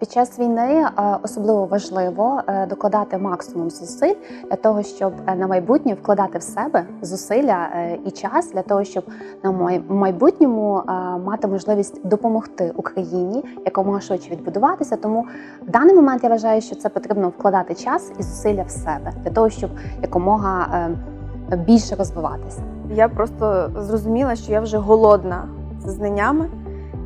Під час війни е, особливо важливо е, докладати максимум зусиль для того, щоб е, на майбутнє вкладати в себе зусилля і час для того, щоб на майбутньому мати можливість допомогти Україні якомога швидше відбудуватися. Тому в даний момент я вважаю, що це потрібно вкладати час і зусилля в себе для того, щоб якомога більше розвиватися. Я просто зрозуміла, що я вже голодна за знаннями,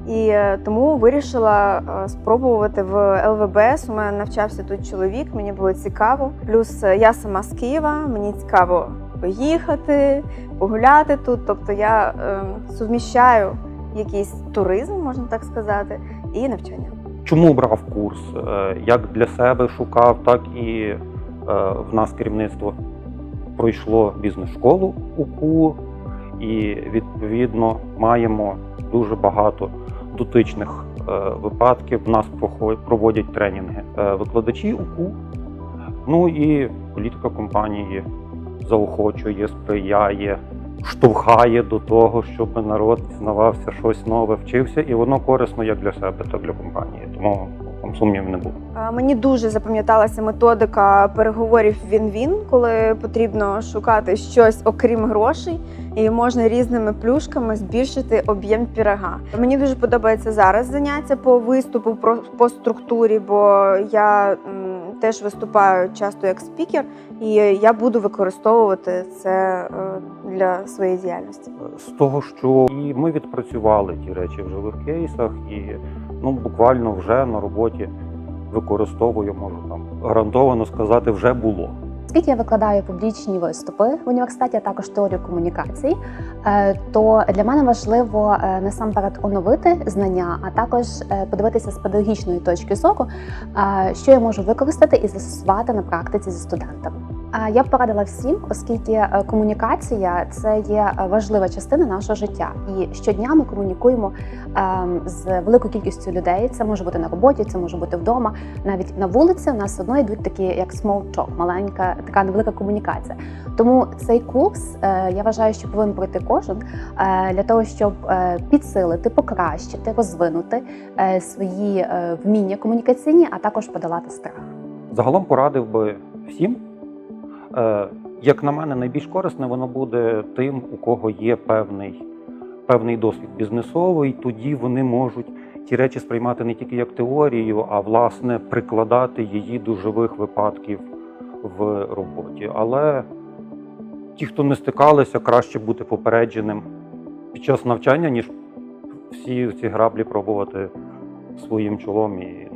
і е, тому вирішила е, спробувати в ЛВБС. У мене навчався тут чоловік, мені було цікаво. Плюс е, я сама з Києва, мені цікаво поїхати, погуляти тут. Тобто я е, суміщаю якийсь туризм, можна так сказати, і навчання. Чому брав курс? Як для себе шукав, так і в нас керівництво пройшло бізнес-школу УКУ, і відповідно маємо дуже багато дотичних е, випадків. В нас проводять тренінги е, викладачі УКУ. Ну і політика компанії заохочує, сприяє, штовхає до того, щоб народ дізнавався щось нове, вчився, і воно корисно як для себе, так і для компанії. Тому там сумнівів не було. Мені дуже запам'яталася методика переговорів він-він, коли потрібно шукати щось окрім грошей, і можна різними плюшками збільшити об'єм пірога. Мені дуже подобається зараз заняття по виступу по структурі, бо я теж виступаю часто як спікер, і я буду використовувати це е, для своєї діяльності. З того, що і ми відпрацювали ті речі в живих кейсах, і ну буквально вже на роботі використовую, можу там гарантовано сказати, вже було. Оскільки я викладаю публічні виступи в університеті, а також теорію комунікацій, е, то для мене важливо е, насамперед оновити знання, а також е, подивитися з педагогічної точки зору, що я можу використати і застосувати на практиці зі студентами. Я б порадила всім, оскільки е, комунікація це є е, важлива частина нашого життя, і щодня ми комунікуємо ем, з великою кількістю людей. Це може бути на роботі, це може бути вдома. Навіть на вулиці у нас одно йдуть такі, як talk, маленька така невелика комунікація. Тому цей курс е, я вважаю, що повинен пройти кожен для того, щоб підсилити, покращити, розвинути свої вміння комунікаційні, а також подолати страх. Загалом порадив би всім. Е, Як на мене, найбільш корисне воно буде тим, у кого є певний, певний досвід бізнесовий. Тоді вони можуть ті речі сприймати не тільки як теорію, а власне прикладати її до живих випадків в роботі. Але ті, хто не стикалися, краще бути попередженим під час навчання, ніж всі ці граблі пробувати своїм чолом і.